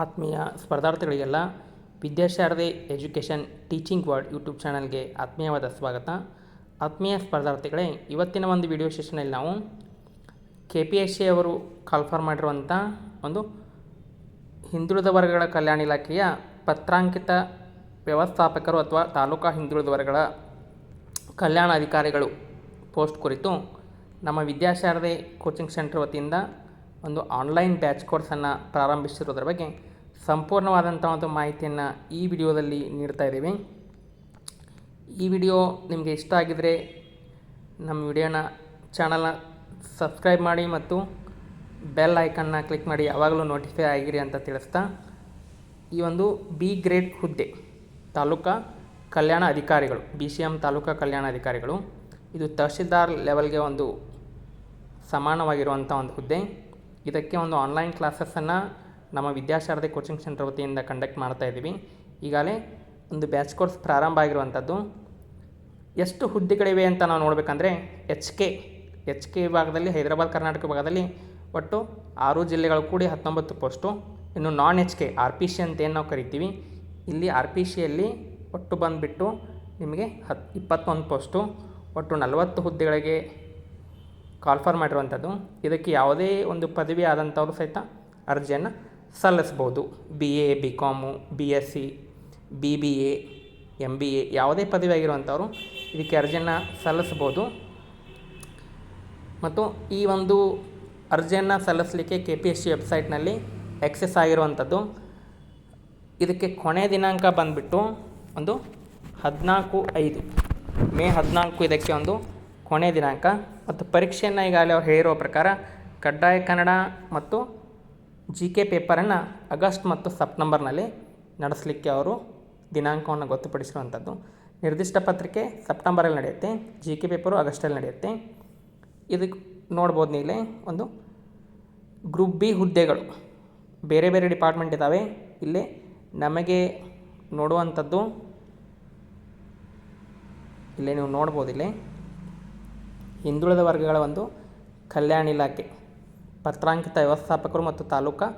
ಆತ್ಮೀಯ ಸ್ಪರ್ಧಾರ್ಥಿಗಳಿಗೆಲ್ಲ Vidyasharade education teaching word YouTube ಚಾನಲ್ಗೆ ಆತ್ಮೀಯವಾದ ಸ್ವಾಗತ. ಆತ್ಮೀಯ ಸ್ಪರ್ಧಾರ್ಥಿಗಳೇ, ಇವತ್ತಿನ ಒಂದು ವಿಡಿಯೋ ಸೆಷನಲ್ಲಿ ನಾವು ಕೆ ಪಿ ಎಸ್ ಸಿ ಅವರು ಕಾಲ್ಫಾರ್ ಮಾಡಿರುವಂಥ ಒಂದು ಹಿಂದುಳಿದ ವರ್ಗಗಳ ಕಲ್ಯಾಣ ಇಲಾಖೆಯ ಪತ್ರಾಂಕಿತ ವ್ಯವಸ್ಥಾಪಕರು ಅಥವಾ ತಾಲೂಕಾ ಹಿಂದುಳಿದ ವರ್ಗಗಳ ಕಲ್ಯಾಣ ಅಧಿಕಾರಿಗಳು ಪೋಸ್ಟ್ ಕುರಿತು ನಮ್ಮ ವಿದ್ಯಾಶಾರದೆ ಕೋಚಿಂಗ್ ಸೆಂಟರ್ ವತಿಯಿಂದ ಒಂದು ಆನ್ಲೈನ್ ಬ್ಯಾಚ್ ಕೋರ್ಸನ್ನು ಪ್ರಾರಂಭಿಸಿರೋದ್ರ ಬಗ್ಗೆ ಸಂಪೂರ್ಣವಾದಂಥ ಒಂದು ಮಾಹಿತಿಯನ್ನು ಈ ವಿಡಿಯೋದಲ್ಲಿ ನೀಡ್ತಾ ಇದ್ದೀವಿ. ಈ ವಿಡಿಯೋ ನಿಮಗೆ ಇಷ್ಟ ಆಗಿದರೆ ನಮ್ಮ ವಿಡಿಯೋನ ಚಾನಲ್ನ ಸಬ್ಸ್ಕ್ರೈಬ್ ಮಾಡಿ ಮತ್ತು ಬೆಲ್ ಐಕನ್ನ ಕ್ಲಿಕ್ ಮಾಡಿ ಯಾವಾಗಲೂ ನೋಟಿಫೈ ಆಗಿರಿ ಅಂತ ತಿಳಿಸ್ತಾ ಈ ಒಂದು ಬಿ ಗ್ರೇಡ್ ಹುದ್ದೆ, ತಾಲೂಕಾ ಕಲ್ಯಾಣ ಅಧಿಕಾರಿಗಳು ಬಿ ಸಿ ಎಂ ತಾಲೂಕಾ ಕಲ್ಯಾಣ ಅಧಿಕಾರಿಗಳು, ಇದು ತಹಶೀಲ್ದಾರ್ ಲೆವೆಲ್ಗೆ ಒಂದು ಸಮಾನವಾಗಿರುವಂಥ ಒಂದು ಹುದ್ದೆ. ಇದಕ್ಕೆ ಒಂದು ಆನ್ಲೈನ್ ಕ್ಲಾಸಸ್ಸನ್ನು ನಮ್ಮ ವಿದ್ಯಾಶಾರದೆ ಕೋಚಿಂಗ್ ಸೆಂಟರ್ ವತಿಯಿಂದ ಕಂಡಕ್ಟ್ ಮಾಡ್ತಾ ಇದ್ದೀವಿ. ಈಗಾಗಲೇ ಒಂದು ಬ್ಯಾಚ್ ಕೋರ್ಸ್ ಪ್ರಾರಂಭ ಆಗಿರುವಂಥದ್ದು ಎಷ್ಟು ಹುದ್ದೆಗಳಿವೆ ಅಂತ ನಾವು ನೋಡಬೇಕಂದ್ರೆ ಎಚ್ ಕೆ ಎಚ್ ಕೆ ವಿಭಾಗದಲ್ಲಿ, ಹೈದರಾಬಾದ್, ಕರ್ನಾಟಕ ವಿಭಾಗದಲ್ಲಿ ಒಟ್ಟು ಆರು ಜಿಲ್ಲೆಗಳು ಕೂಡಿ ಹತ್ತೊಂಬತ್ತು ಪೋಸ್ಟು ಇನ್ನು non H K R P C ಅಂತ ಏನು ನಾವು ಕರಿತೀವಿ. ಇಲ್ಲಿ ಆರ್ ಪಿ ಸಿಯಲ್ಲಿ ಒಟ್ಟು ಬಂದುಬಿಟ್ಟು ನಿಮಗೆ ಹತ್ತು ಇಪ್ಪತ್ತೊಂದು ಪೋಸ್ಟು ಒಟ್ಟು ನಲವತ್ತು ಹುದ್ದೆಗಳಿಗೆ ಕಾಲ್ಫರ್ ಮಾಡಿರುವಂಥದ್ದು. ಇದಕ್ಕೆ ಯಾವುದೇ ಒಂದು ಪದವಿ ಆದಂಥವ್ರು ಸಹಿತ ಅರ್ಜಿಯನ್ನು ಸಲ್ಲಿಸ್ಬೋದು. B A B com B S C B B A M B A ಯಾವುದೇ ಪದವಿ ಆಗಿರುವಂಥವ್ರು ಇದಕ್ಕೆ ಅರ್ಜಿಯನ್ನು ಸಲ್ಲಿಸ್ಬೋದು. ಮತ್ತು ಈ ಒಂದು ಅರ್ಜಿಯನ್ನು ಸಲ್ಲಿಸಲಿಕ್ಕೆ ಕೆ ಪಿ ಎಸ್ ಸಿ ವೆಬ್ಸೈಟ್ನಲ್ಲಿ ಎಕ್ಸೆಸ್ ಆಗಿರುವಂಥದ್ದು. ಇದಕ್ಕೆ ಕೊನೆಯ ದಿನಾಂಕ ಬಂದುಬಿಟ್ಟು ಒಂದು ಹದಿನಾಲ್ಕು ಐದು. ಮೇ ಹದಿನಾಲ್ಕು ಇದಕ್ಕೆ ಒಂದು ಕೊನೆ ದಿನಾಂಕ. ಮತ್ತು ಪರೀಕ್ಷೆಯನ್ನು ಈಗಾಗಲೇ ಅವ್ರು ಹೇಳಿರೋ ಪ್ರಕಾರ ಕಡ್ಡಾಯ ಕನ್ನಡ ಮತ್ತು ಜಿ ಕೆ ಪೇಪರನ್ನು ಆಗಸ್ಟ್ ಮತ್ತು ಸೆಪ್ಟೆಂಬರ್ನಲ್ಲಿ ನಡೆಸಲಿಕ್ಕೆ ಅವರು ದಿನಾಂಕವನ್ನು ಗೊತ್ತುಪಡಿಸಿರುವಂಥದ್ದು. ನಿರ್ದಿಷ್ಟ ಪತ್ರಿಕೆ ಸೆಪ್ಟೆಂಬರಲ್ಲಿ ನಡೆಯುತ್ತೆ ಜಿ ಕೆ ಪೇಪರು ಆಗಸ್ಟಲ್ಲಿ ನಡೆಯುತ್ತೆ. ಇದಕ್ಕೆ ನೋಡ್ಬೋದು ನೀಲೆ, ಒಂದು ಗ್ರೂಪ್ ಬಿ ಹುದ್ದೆಗಳು. ಬೇರೆ ಬೇರೆ ಡಿಪಾರ್ಟ್ಮೆಂಟ್ ಇದ್ದಾವೆ. ಇಲ್ಲಿ ನಮಗೆ ನೋಡುವಂಥದ್ದು. ಇಲ್ಲೇ ನೀವು ನೋಡ್ಬೋದು ಇಲ್ಲಿ. ಹಿಂದುಳಿದ ವರ್ಗಗಳ ಒಂದು ಕಲ್ಯಾಣ ಇಲಾಖೆ. ಪತ್ರಾಂಕಿತ ವ್ಯವಸ್ಥಾಪಕರು ಮತ್ತು ತಾಲೂಕಾ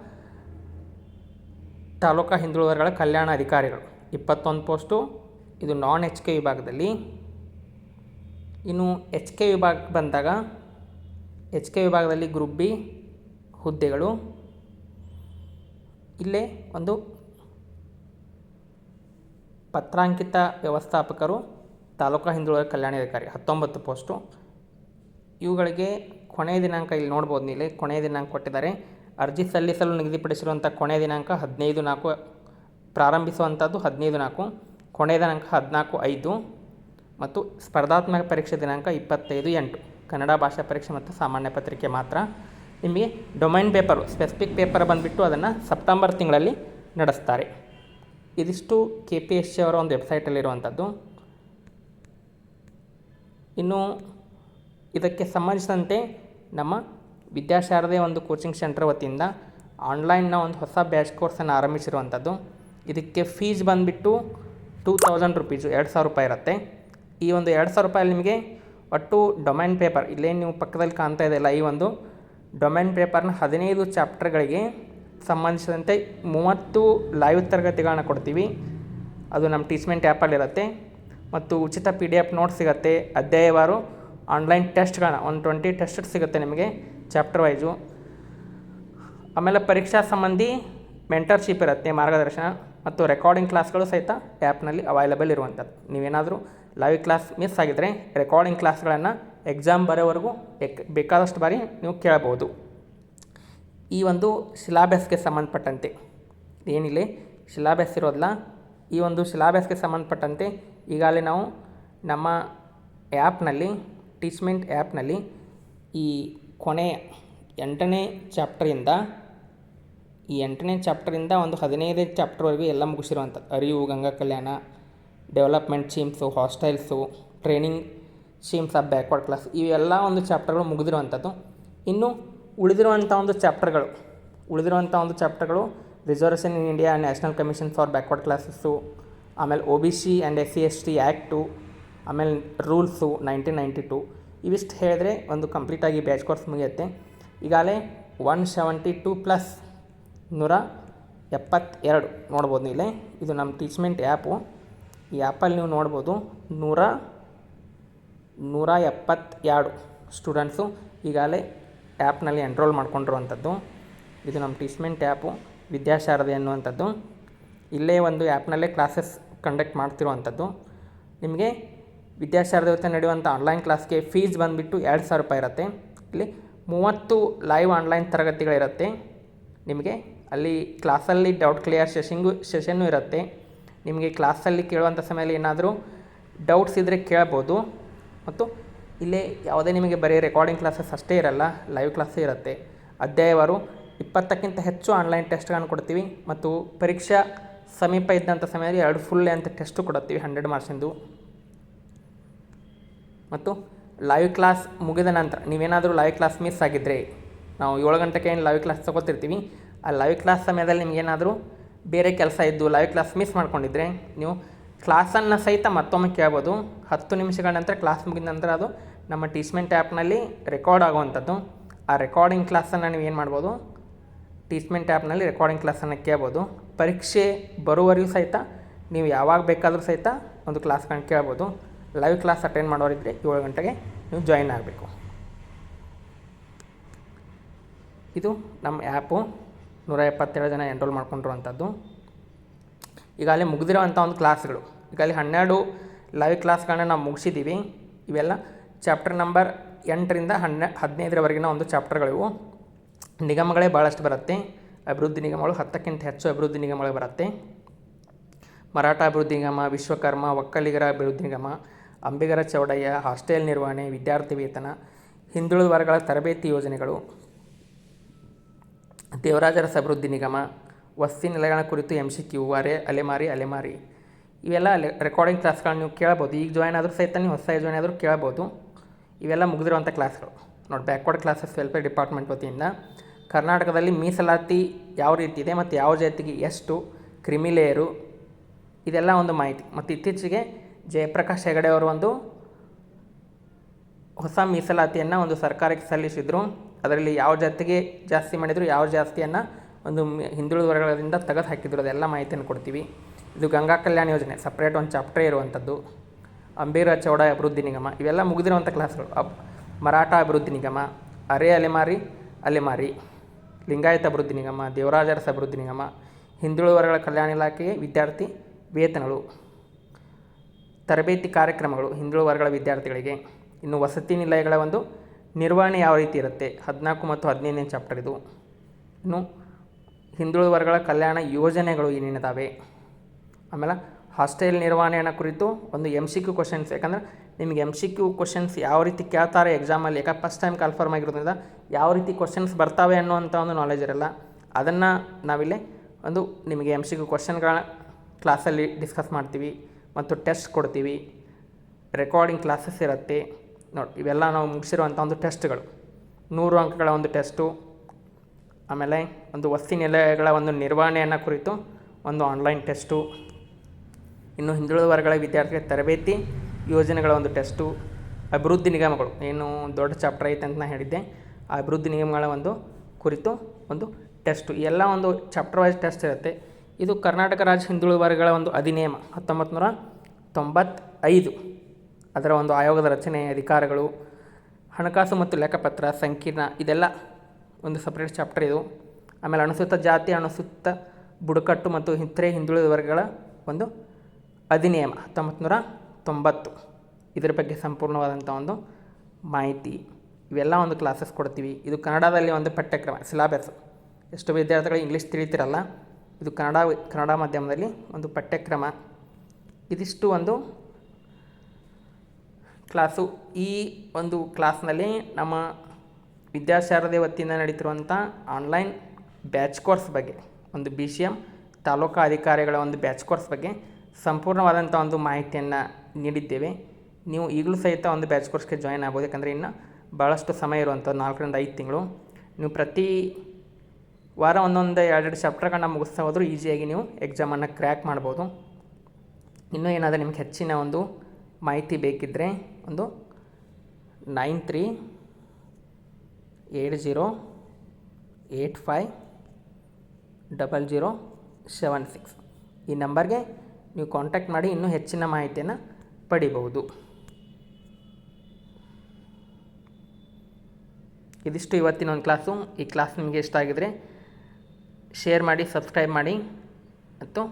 ತಾಲೂಕಾ ಹಿಂದುಳಿದ ವರ್ಗಗಳ ಕಲ್ಯಾಣ ಅಧಿಕಾರಿಗಳು. ಇಪ್ಪತ್ತೊಂದು ಪೋಸ್ಟು, ಇದು ನಾನ್ ಎಚ್ ಕೆ ವಿಭಾಗದಲ್ಲಿ. ಇನ್ನು ಎಚ್ ಕೆ ವಿಭಾಗಕ್ಕೆ ಬಂದಾಗ, ಎಚ್ ಕೆ ವಿಭಾಗದಲ್ಲಿ ಗ್ರೂಪ್ ಬಿ ಹುದ್ದೆಗಳು. ಇಲ್ಲೇ ಒಂದು ಪತ್ರಾಂಕಿತ ವ್ಯವಸ್ಥಾಪಕರು, ತಾಲೂಕಾ ಹಿಂದುಳಿದ ಕಲ್ಯಾಣಾಧಿಕಾರಿ ಹತ್ತೊಂಬತ್ತು ಪೋಸ್ಟು. ಇವುಗಳಿಗೆ ಕೊನೆಯ ದಿನಾಂಕ ಇಲ್ಲಿ ನೋಡ್ಬೋದು ನೀಲಿ, ಕೊನೆಯ ದಿನಾಂಕ ಕೊಟ್ಟಿದ್ದಾರೆ. ಅರ್ಜಿ ಸಲ್ಲಿಸಲು ನಿಗದಿಪಡಿಸಿರುವಂಥ ಕೊನೆಯ ದಿನಾಂಕ ಹದಿನೈದು ನಾಲ್ಕು, ಪ್ರಾರಂಭಿಸುವಂಥದ್ದು ಹದಿನೈದು ನಾಲ್ಕು, ಕೊನೆಯ ದಿನಾಂಕ ಹದಿನಾಲ್ಕು ಐದು ಮತ್ತು ಸ್ಪರ್ಧಾತ್ಮಕ ಪರೀಕ್ಷೆ ದಿನಾಂಕ ಇಪ್ಪತ್ತೈದು ಎಂಟು. ಕನ್ನಡ ಭಾಷಾ ಪರೀಕ್ಷೆ ಮತ್ತು ಸಾಮಾನ್ಯ ಪತ್ರಿಕೆ ಮಾತ್ರ. ನಿಮಗೆ ಡೊಮೈನ್ ಪೇಪರು, ಸ್ಪೆಸಿಫಿಕ್ ಪೇಪರ್ ಬಂದುಬಿಟ್ಟು ಅದನ್ನು ಸೆಪ್ಟೆಂಬರ್ ತಿಂಗಳಲ್ಲಿ ನಡೆಸ್ತಾರೆ. ಇದಿಷ್ಟು ಕೆ ಪಿ ಎಸ್ ಸಿ ಅವರ ಒಂದು ವೆಬ್ಸೈಟಲ್ಲಿರುವಂಥದ್ದು. ಇನ್ನು ಇದಕ್ಕೆ ಸಂಬಂಧಿಸಿದಂತೆ ನಮ್ಮ ವಿದ್ಯಾಶಾರದೆ ಒಂದು ಕೋಚಿಂಗ್ ಸೆಂಟರ್ ವತಿಯಿಂದ ಆನ್ಲೈನ್ನ ಒಂದು ಹೊಸ ಬ್ಯಾಚ್ ಕೋರ್ಸನ್ನು ಆರಂಭಿಸಿರುವಂಥದ್ದು. ಇದಕ್ಕೆ ಫೀಸ್ ಬಂದುಬಿಟ್ಟು ಟೂ ತೌಸಂಡ್ ರುಪೀಸು ಎರಡು ಸಾವಿರ ರೂಪಾಯಿ ಇರುತ್ತೆ. ಈ ಒಂದು ಎರಡು ಸಾವಿರ ರೂಪಾಯಿ ನಿಮಗೆ ಒಟ್ಟು ಡೊಮೈನ್ ಪೇಪರ್ ಇಲ್ಲೇ ನೀವು ಪಕ್ಕದಲ್ಲಿ ಕಾಣ್ತಾ ಇದೆಯಲ್ಲ, ಈ ಒಂದು ಡೊಮೈನ್ ಪೇಪರ್ನ ಹದಿನೈದು ಚಾಪ್ಟರ್ಗಳಿಗೆ ಸಂಬಂಧಿಸಿದಂತೆ ಮೂವತ್ತು ಲೈವ್ ತರಗತಿಗಳನ್ನ ಕೊಡ್ತೀವಿ. ಅದು ನಮ್ಮ ಟೀಚ್ಮೆಂಟ್ ಆ್ಯಪಲ್ಲಿರುತ್ತೆ ಮತ್ತು ಉಚಿತ ಪಿ ಡಿ ಎಫ್ ನೋಟ್ಸ್ ಸಿಗುತ್ತೆ. ಅಧ್ಯಾಯವಾರು ಆನ್ಲೈನ್ ಟೆಸ್ಟ್ಗಳನ್ನ ಒಂದು ಟ್ವೆಂಟಿ ಟೆಸ್ಟ್ ಸಿಗುತ್ತೆ ನಿಮಗೆ ಚಾಪ್ಟರ್ ವೈಸು ಆಮೇಲೆ ಪರೀಕ್ಷಾ ಸಂಬಂಧಿ ಮೆಂಟರ್ಶಿಪ್ ಇರುತ್ತೆ, ಮಾರ್ಗದರ್ಶನ ಮತ್ತು ರೆಕಾರ್ಡಿಂಗ್ ಕ್ಲಾಸ್ಗಳು ಸಹಿತ ಆ್ಯಪ್ನಲ್ಲಿ ಅವೈಲಬಲ್ ಇರುವಂಥದ್ದು ನೀವೇನಾದರೂ ಲೈವ್ ಕ್ಲಾಸ್ ಮಿಸ್ ಆಗಿದರೆ ರೆಕಾರ್ಡಿಂಗ್ ಕ್ಲಾಸ್ಗಳನ್ನು ಎಕ್ಸಾಮ್ ಬರೋವರೆಗೂ ಎಕ್, ಬೇಕಾದಷ್ಟು ಬಾರಿ ನೀವು ಕೇಳಬಹುದು. ಈ ಒಂದು ಶಿಲಾಭ್ಯಾಸಕ್ಕೆ ಸಂಬಂಧಪಟ್ಟಂತೆ, ಏನಿಲ್ಲ? ಸಿಲಾಬಸ್ ಇರೋದಿಲ್ಲ ಈ ಒಂದು ಶಿಲಾಭ್ಯಾಸಕ್ಕೆ ಸಂಬಂಧಪಟ್ಟಂತೆ ಈಗಾಗಲೇ ನಾವು ನಮ್ಮ ಆ್ಯಪ್ನಲ್ಲಿ ಟೀಚ್ಮೆಂಟ್ ಆ್ಯಪ್ನಲ್ಲಿ ಈ ಕೊನೆಯ ಎಂಟನೇ ಚಾಪ್ಟರಿಂದ ಈ ಎಂಟನೇ ಚಾಪ್ಟರಿಂದ ಒಂದು ಹದಿನೈದನೇ ಚಾಪ್ಟರ್ವರೆಗೂ ಎಲ್ಲ ಮುಗಿಸಿರುವಂಥದ್ದು Arivu, Ganga Kalyana, development schemes hostels, training schemes of backward class ಇವೆಲ್ಲ ಒಂದು ಚಾಪ್ಟರ್ಗಳು ಮುಗಿದಿರುವಂಥದ್ದು. ಇನ್ನು ಉಳಿದಿರುವಂಥ ಒಂದು ಚಾಪ್ಟರ್ಗಳು, ಉಳಿದಿರುವಂಥ ಒಂದು ಚಾಪ್ಟರ್ಗಳು reservation in India, national commission for backward classes, ಆಮೇಲೆ O B C and S C S T act ಆಮೇಲೆ ರೂಲ್ಸು ನೈನ್ಟೀನ್ ನೈಂಟಿ ಟು ಇವಿಷ್ಟು ಹೇಳಿದ್ರೆ ಒಂದು ಕಂಪ್ಲೀಟಾಗಿ ಬ್ಯಾಚ್ ಕೋರ್ಸ್ ಮುಗಿಯುತ್ತೆ. ಈಗಾಗಲೇ ಒನ್ ಸೆವೆಂಟಿ ಟು ಪ್ಲಸ್ ನೂರ ಎಪ್ಪತ್ತೆರಡು ನೋಡ್ಬೋದು ಇಲ್ಲೇ ಇದು ನಮ್ಮ ಟೀಚ್ಮೆಂಟ್ ಆ್ಯಪು. ಈ ಆ್ಯಪಲ್ಲಿ ನೀವು ನೋಡ್ಬೋದು ನೂರ ನೂರ ಎಪ್ಪತ್ತೆರಡು ಸ್ಟೂಡೆಂಟ್ಸು ಈಗಾಗಲೇ ಆ್ಯಪ್ನಲ್ಲಿ ಎನ್ರೋಲ್ ಮಾಡ್ಕೊಂಡಿರುವಂಥದ್ದು. ಇದು ನಮ್ಮ ಟೀಚ್ಮೆಂಟ್ ಆ್ಯಪು, ವಿದ್ಯಾಶಾರದೆ ಅನ್ನುವಂಥದ್ದು. ಇಲ್ಲೇ ಒಂದು ಆ್ಯಪ್ನಲ್ಲೇ ಕ್ಲಾಸಸ್ ಕಂಡಕ್ಟ್ ಮಾಡ್ತಿರುವಂಥದ್ದು. ನಿಮಗೆ ವಿದ್ಯಾಶಾರದೆ ನಡೆಯುವಂಥ ಆನ್ಲೈನ್ ಕ್ಲಾಸ್ಗೆ ಫೀಸ್ ಬಂದುಬಿಟ್ಟು ಎರಡು ಸಾವಿರ ರೂಪಾಯಿ ಇರುತ್ತೆ. ಇಲ್ಲಿ ಮೂವತ್ತು ಲೈವ್ ಆನ್ಲೈನ್ ತರಗತಿಗಳಿರುತ್ತೆ. ನಿಮಗೆ ಅಲ್ಲಿ ಕ್ಲಾಸಲ್ಲಿ ಡೌಟ್ ಕ್ಲಿಯರ್ ಸೆಷಿಂಗು ಸೆಷನ್ನು ಇರುತ್ತೆ. ನಿಮಗೆ ಕ್ಲಾಸಲ್ಲಿ ಕೇಳುವಂಥ ಸಮಯದಲ್ಲಿ ಏನಾದರೂ ಡೌಟ್ಸ್ ಇದ್ದರೆ ಕೇಳ್ಬೋದು. ಮತ್ತು ಇಲ್ಲೇ ಯಾವುದೇ ನಿಮಗೆ ಬರೀ ರೆಕಾರ್ಡಿಂಗ್ ಕ್ಲಾಸಸ್ ಅಷ್ಟೇ ಇರಲ್ಲ ಲೈವ್ ಕ್ಲಾಸೇ ಇರುತ್ತೆ. ಅಧ್ಯಾಯವಾರು ಇಪ್ಪತ್ತಕ್ಕಿಂತ ಹೆಚ್ಚು ಆನ್ಲೈನ್ ಟೆಸ್ಟ್ಗಳನ್ನು ಕೊಡ್ತೀವಿ. ಮತ್ತು ಪರೀಕ್ಷಾ ಸಮೀಪ ಇದ್ದಂಥ ಸಮಯದಲ್ಲಿ ಎರಡು ಫುಲ್ ಅಂತ ಟೆಸ್ಟು ಕೊಡುತ್ತೀವಿ ಹಂಡ್ರೆಡ್ ಮಾರ್ಕ್ಸಿಂದು ಮತ್ತು ಲೈವ್ ಕ್ಲಾಸ್ ಮುಗಿದ ನಂತರ ನೀವೇನಾದರೂ ಲೈವ್ ಕ್ಲಾಸ್ ಮಿಸ್ ಆಗಿದ್ದರೆ ನಾವು ಏಳು ಗಂಟೆಗೆ ಏನು ಲೈವ್ ಕ್ಲಾಸ್ ತೊಗೊತಿರ್ತೀವಿ. ಆ ಲೈವ್ ಕ್ಲಾಸ್ ಸಮಯದಲ್ಲಿ ನಿಮಗೇನಾದರೂ ಬೇರೆ ಕೆಲಸ ಇದ್ದು ಲೈವ್ ಕ್ಲಾಸ್ ಮಿಸ್ ಮಾಡ್ಕೊಂಡಿದ್ರೆ ನೀವು ಕ್ಲಾಸನ್ನು ಸಹಿತ ಮತ್ತೊಮ್ಮೆ ಕೇಳ್ಬೋದು. ಹತ್ತು ನಿಮಿಷಗಳ ನಂತರ ಕ್ಲಾಸ್ ಮುಗಿದ ನಂತರ ಅದು ನಮ್ಮ ಟೀಚ್ಮೆಂಟ್ ಆ್ಯಪ್ನಲ್ಲಿ ರೆಕಾರ್ಡ್ ಆಗುವಂಥದ್ದು. ಆ ರೆಕಾರ್ಡಿಂಗ್ ಕ್ಲಾಸನ್ನು ನೀವು ಏನು ಮಾಡ್ಬೋದು? ಟೀಚ್ಮೆಂಟ್ ಆ್ಯಪ್ನಲ್ಲಿ ರೆಕಾರ್ಡಿಂಗ್ ಕ್ಲಾಸನ್ನು ಕೇಳ್ಬೋದು. ಪರೀಕ್ಷೆ ಬರುವವರೆಗೂ ಸಹಿತ, ನೀವು ಯಾವಾಗ ಬೇಕಾದರೂ ಸಹಿತ ಒಂದು ಕ್ಲಾಸ್ಗಳನ್ನ ಕೇಳ್ಬೋದು. ಲೈವ್ ಕ್ಲಾಸ್ ಅಟೆಂಡ್ ಮಾಡೋರಿದ್ದರೆ ಏಳು ಗಂಟೆಗೆ ನೀವು ಜಾಯಿನ್ ಆಗಬೇಕು. ಇದು ನಮ್ಮ ಆ್ಯಪು ನೂರ ಎಪ್ಪತ್ತೇಳು ಜನ ಎನ್ರೋಲ್ ಮಾಡ್ಕೊಂಡಿರುವಂಥದ್ದು. ಅಲ್ಲಿ ಮುಗಿದಿರೋವಂಥ ಒಂದು ಕ್ಲಾಸ್ಗಳು ಈಗ ಅಲ್ಲಿ ಹನ್ನೆರಡು ಲೈವ್ ಕ್ಲಾಸ್ಗಳನ್ನ ನಾವು ಮುಗಿಸಿದ್ದೀವಿ. ಇವೆಲ್ಲ ಚಾಪ್ಟರ್ ನಂಬರ್ ಎಂಟರಿಂದ ಹನ್ನೆ, ಹದಿನೈದರವರೆಗಿನ ಒಂದು ಚಾಪ್ಟರ್ಗಳಿವು ನಿಗಮಗಳೇ ಭಾಳಷ್ಟು ಬರುತ್ತೆ. ಅಭಿವೃದ್ಧಿ ನಿಗಮಗಳು ಹತ್ತಕ್ಕಿಂತ ಹೆಚ್ಚು ಅಭಿವೃದ್ಧಿ ನಿಗಮಗಳು ಬರುತ್ತೆ. ಮರಾಠ ಅಭಿವೃದ್ಧಿ ನಿಗಮ, ವಿಶ್ವಕರ್ಮ, ಒಕ್ಕಲಿಗರ ಅಭಿವೃದ್ಧಿ ನಿಗಮ ಅಂಬಿಗರ ಚೌಡಯ್ಯ ಹಾಸ್ಟೆಲ್ ನಿರ್ವಹಣೆ, ವಿದ್ಯಾರ್ಥಿ ವೇತನ, ಹಿಂದುಳಿದ ವರ್ಗಗಳ ತರಬೇತಿ ಯೋಜನೆಗಳು, ದೇವರಾಜರ ಸಮೃದ್ಧಿ ನಿಗಮ, ವಸತಿ ನೆಲೆಗಳ ಕುರಿತು ಎಂ ಸಿ ಕ್ಯೂ ಅರೆ, ಅಲೆಮಾರಿ ಅಲೆಮಾರಿ. ಇವೆಲ್ಲ ರೆಕಾರ್ಡಿಂಗ್ ಕ್ಲಾಸ್ಗಳನ್ನ ನೀವು ಕೇಳ್ಬೋದು. ಈಗ ಜಾಯ್ನ್ ಆದರೂ ಸಹಿತ ನೀವು ಹೊಸ ಜಾಯ್ನ್ ಆದರೂ ಕೇಳ್ಬೋದು. ಇವೆಲ್ಲ ಮುಗಿದಿರುವಂಥ ಕ್ಲಾಸ್ಗಳು ನೋಡಿ ಬ್ಯಾಕ್ವರ್ಡ್ ಕ್ಲಾಸಸ್ ವೆಲ್ಫೇರ್ ಡಿಪಾರ್ಟ್ಮೆಂಟ್ ವತಿಯಿಂದ ಕರ್ನಾಟಕದಲ್ಲಿ ಮೀಸಲಾತಿ ಯಾವ ರೀತಿ ಇದೆ ಮತ್ತು ಯಾವ ಜಾತಿಗೆ ಎಷ್ಟು ಕ್ರಿಮಿಲೇಯರು ಇದೆಲ್ಲ ಒಂದು ಮಾಹಿತಿ. ಮತ್ತು ಇತ್ತೀಚೆಗೆ ಜಯಪ್ರಕಾಶ್ ಹೆಗಡೆ ಅವರು ಒಂದು ಹೊಸ ಮೀಸಲಾತಿಯನ್ನು ಒಂದು ಸರ್ಕಾರಕ್ಕೆ ಸಲ್ಲಿಸಿದರು. ಅದರಲ್ಲಿ ಯಾವ ಜಾತಿಗೆ ಜಾಸ್ತಿ ಮಾಡಿದರು, ಯಾವ ಜಾಸ್ತಿಯನ್ನು ಒಂದು ಹಿಂದುಳಿದ ವರ್ಗಗಳಿಂದ ತೆಗೆದು ಹಾಕಿದ್ರು. ಅದೆಲ್ಲ ಮಾಹಿತಿಯನ್ನು ಕೊಡ್ತೀವಿ. ಇದು ಗಂಗಾ ಕಲ್ಯಾಣ ಯೋಜನೆ ಸಪ್ರೇಟ್ ಒಂದು ಚಾಪ್ಟರ್ ಇರುವಂಥದ್ದು ಅಂಬೀರ ಚೌಡ ಅಭಿವೃದ್ಧಿ ನಿಗಮ, ಇವೆಲ್ಲ ಮುಗಿದಿರುವಂಥ ಕ್ಲಾಸ್ಗಳು ಅಬ್, ಮರಾಠ ಅಭಿವೃದ್ಧಿ ನಿಗಮ, ಅರೆ ಅಲೆಮಾರಿ ಅಲೆಮಾರಿ ಲಿಂಗಾಯತ ಅಭಿವೃದ್ಧಿ ನಿಗಮ, ದೇವರಾಜರಸ ಅಭಿವೃದ್ಧಿ ನಿಗಮ, ಹಿಂದುಳಿದ ವರ್ಗಗಳ ಕಲ್ಯಾಣ ಇಲಾಖೆಗೆ ವಿದ್ಯಾರ್ಥಿ ವೇತನಗಳು. ತರಬೇತಿ ಕಾರ್ಯಕ್ರಮಗಳು ಹಿಂದುಳಿದ ವರ್ಗಗಳ ವಿದ್ಯಾರ್ಥಿಗಳಿಗೆ ಇನ್ನು ವಸತಿ ನಿಲಯಗಳ ಒಂದು ನಿರ್ವಹಣೆ ಯಾವ ರೀತಿ ಇರುತ್ತೆ? ಹದಿನಾಲ್ಕು ಮತ್ತು ಹದಿನೈದನೇ ಚಾಪ್ಟರ್ ಇದು. ಇನ್ನು ಹಿಂದುಳಿದ ವರ್ಗಗಳ ಕಲ್ಯಾಣ ಯೋಜನೆಗಳು ಏನೇನಿದ್ದಾವೆ ಆಮೇಲೆ ಹಾಸ್ಟೆಲ್ ನಿರ್ವಹಣೆಯನ್ನು ಕುರಿತು ಒಂದು ಎಂ ಸಿ ಕ್ಯೂ ಕ್ವಶನ್ಸ್ ಯಾಕಂದ್ರೆ ನಿಮಗೆ ಎಂ ಸಿ ಕ್ಯೂ ಕ್ವಶನ್ಸ್ ಯಾವ ರೀತಿ ಕೇಳ್ತಾರೆ ಎಕ್ಸಾಮಲ್ಲಿ ಯಾಕೆ ಫಸ್ಟ್ ಟೈಮ್ ಕನ್ಫರ್ಮ್ ಆಗಿರೋದ್ರಿಂದ ಯಾವ ರೀತಿ ಕ್ವಶನ್ಸ್ ಬರ್ತಾವೆ ಅನ್ನುವಂಥ ಒಂದು ನಾಲೆಜ್ ಇರಲ್ಲ. ಅದನ್ನು ನಾವಿಲ್ಲಿ ಒಂದು ನಿಮಗೆ ಎಂ ಸಿ ಕ್ಯೂ ಕ್ವಶನ್ಗಳ ಕ್ಲಾಸಲ್ಲಿ ಡಿಸ್ಕಸ್ ಮಾಡ್ತೀವಿ. ಮತ್ತು ಟೆಸ್ಟ್ ಕೊಡ್ತೀವಿ. ರೆಕಾರ್ಡಿಂಗ್ ಕ್ಲಾಸಸ್ ಇರುತ್ತೆ. ನೋಡಿ, ಇವೆಲ್ಲ ನಾವು ಮುಗಿಸಿರುವಂಥ ಒಂದು ಟೆಸ್ಟ್ಗಳು. ನೂರು ಅಂಕಗಳ ಒಂದು ಟೆಸ್ಟು, ಆಮೇಲೆ ಒಂದು ವಸ್ತಿ ನಿಲಯಗಳ ಒಂದು ನಿರ್ವಹಣೆಯನ್ನು ಕುರಿತು ಒಂದು ಆನ್ಲೈನ್ ಟೆಸ್ಟು ಇನ್ನು ಹಿಂದುಳಿದ ವರ್ಗಗಳ ವಿದ್ಯಾರ್ಥಿಗಳ ತರಬೇತಿ ಯೋಜನೆಗಳ ಒಂದು ಟೆಸ್ಟು ಅಭಿವೃದ್ಧಿ ನಿಗಮಗಳು, ಏನು ದೊಡ್ಡ ಚಾಪ್ಟರ್ ಐತೆ ಅಂತ ನಾನು ಹೇಳಿದ್ದೆ. ಆ ಅಭಿವೃದ್ಧಿ ನಿಗಮಗಳ ಒಂದು ಕುರಿತು ಒಂದು ಟೆಸ್ಟು ಎಲ್ಲ ಒಂದು ಚಾಪ್ಟರ್ ವೈಸ್ ಟೆಸ್ಟ್ ಇರುತ್ತೆ. ಇದು ಕರ್ನಾಟಕ ರಾಜ್ಯ ಹಿಂದುಳಿದ ವರ್ಗಗಳ ಒಂದು ಅಧಿನಿಯಮ ಹತ್ತೊಂಬತ್ತು ನೂರ ತೊಂಬತ್ತೈದು. ಅದರ ಒಂದು ಆಯೋಗದ ರಚನೆ, ಅಧಿಕಾರಗಳು, ಹಣಕಾಸು ಮತ್ತು ಲೆಕ್ಕಪತ್ರ, ಸಂಕೀರ್ಣ, ಇದೆಲ್ಲ ಒಂದು ಸಪ್ರೇಟ್ ಚಾಪ್ಟರ್ ಇದು. ಆಮೇಲೆ ಅನುಸೂಚಿತ ಜಾತಿ ಅನುಸೂಚಿತ ಬುಡಕಟ್ಟು ಮತ್ತು ಇತರೆ ಹಿಂದುಳಿದ ವರ್ಗಗಳ ಒಂದು ಅಧಿನಿಯಮ ಹತ್ತೊಂಬತ್ತು ತೊಂಬತ್ತು. ಇದರ ಬಗ್ಗೆ ಸಂಪೂರ್ಣವಾದಂಥ ಒಂದು ಮಾಹಿತಿ. ಇವೆಲ್ಲ ಒಂದು ಕ್ಲಾಸಸ್ ಕೊಡ್ತೀವಿ. ಇದು ಕನ್ನಡದಲ್ಲಿ ಒಂದು ಪಠ್ಯಕ್ರಮ ಸಿಲಾಬಸ್ ಎಷ್ಟು ವಿದ್ಯಾರ್ಥಿಗಳು ಇಂಗ್ಲೀಷ್ ತಿಳಿತಿರಲ್ಲ. ಇದು ಕನ್ನಡ ಕನ್ನಡ ಮಾಧ್ಯಮದಲ್ಲಿ ಒಂದು ಪಠ್ಯಕ್ರಮ. ಇದಿಷ್ಟು ಒಂದು ಕ್ಲಾಸು. ಈ ಒಂದು ಕ್ಲಾಸ್ನಲ್ಲಿ ನಮ್ಮ ವಿದ್ಯಾಶಾರದೆ ವತಿಯಿಂದ ನಡೀತಿರುವಂಥ ಆನ್ಲೈನ್ ಬ್ಯಾಚ್ ಕೋರ್ಸ್ ಬಗ್ಗೆ, ಒಂದು ಬಿ ಸಿ ಎಂ ತಾಲೂಕಾ ಅಧಿಕಾರಿಗಳ ಒಂದು ಬ್ಯಾಚ್ ಕೋರ್ಸ್ ಬಗ್ಗೆ ಸಂಪೂರ್ಣವಾದಂಥ ಒಂದು ಮಾಹಿತಿಯನ್ನು ನೀಡಿದ್ದೇವೆ. ನೀವು ಈಗಲೂ ಸಹಿತ ಒಂದು ಬ್ಯಾಚ್ ಕೋರ್ಸ್ಗೆ ಜಾಯ್ನ್ ಆಗ್ಬೋದು. ಯಾಕಂದರೆ ಇನ್ನು ಭಾಳಷ್ಟು ಸಮಯ ಇರುವಂಥದ್ದು, ನಾಲ್ಕರಿಂದ ಐದು ತಿಂಗಳು. ನೀವು ಪ್ರತಿ ವಾರ ಒಂದೊಂದು ಎರಡೆರಡು ಚಾಪ್ಟರ್ಗಳನ್ನ ಮುಗಿಸ್ತಾ ಹೋದರೂ ಈಸಿಯಾಗಿ ನೀವು ಎಕ್ಸಾಮನ್ನು ಕ್ರ್ಯಾಕ್ ಮಾಡ್ಬೋದು. ಇನ್ನೂ ಏನಾದರೂ ನಿಮ್ಗೆ ಹೆಚ್ಚಿನ ಒಂದು ಮಾಹಿತಿ ಬೇಕಿದ್ದರೆ ಒಂದು nine three eight zero eight five double zero seven six ಈ ನಂಬರ್ಗೆ ನೀವು ಕಾಂಟ್ಯಾಕ್ಟ್ ಮಾಡಿ ಇನ್ನೂ ಹೆಚ್ಚಿನ ಮಾಹಿತಿಯನ್ನು ಪಡಿಬಹುದು. ಇದಿಷ್ಟು ಇವತ್ತಿನ ಒಂದು ಕ್ಲಾಸು ಈ ಕ್ಲಾಸ್ ನಿಮಗೆ ಇಷ್ಟ ಆಗಿದರೆ ಶೇರ್ ಮಾಡಿ ಸಬ್ಸ್ಕ್ರೈಬ್ ಮಾಡಿ ಮತ್ತು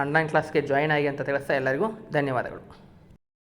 ಆನ್ಲೈನ್ ಕ್ಲಾಸ್ಗೆ ಜಾಯಿನ್ ಆಗಿ ಅಂತ ತಿಳಿಸ್ತಾ ಎಲ್ಲರಿಗೂ ಧನ್ಯವಾದಗಳು.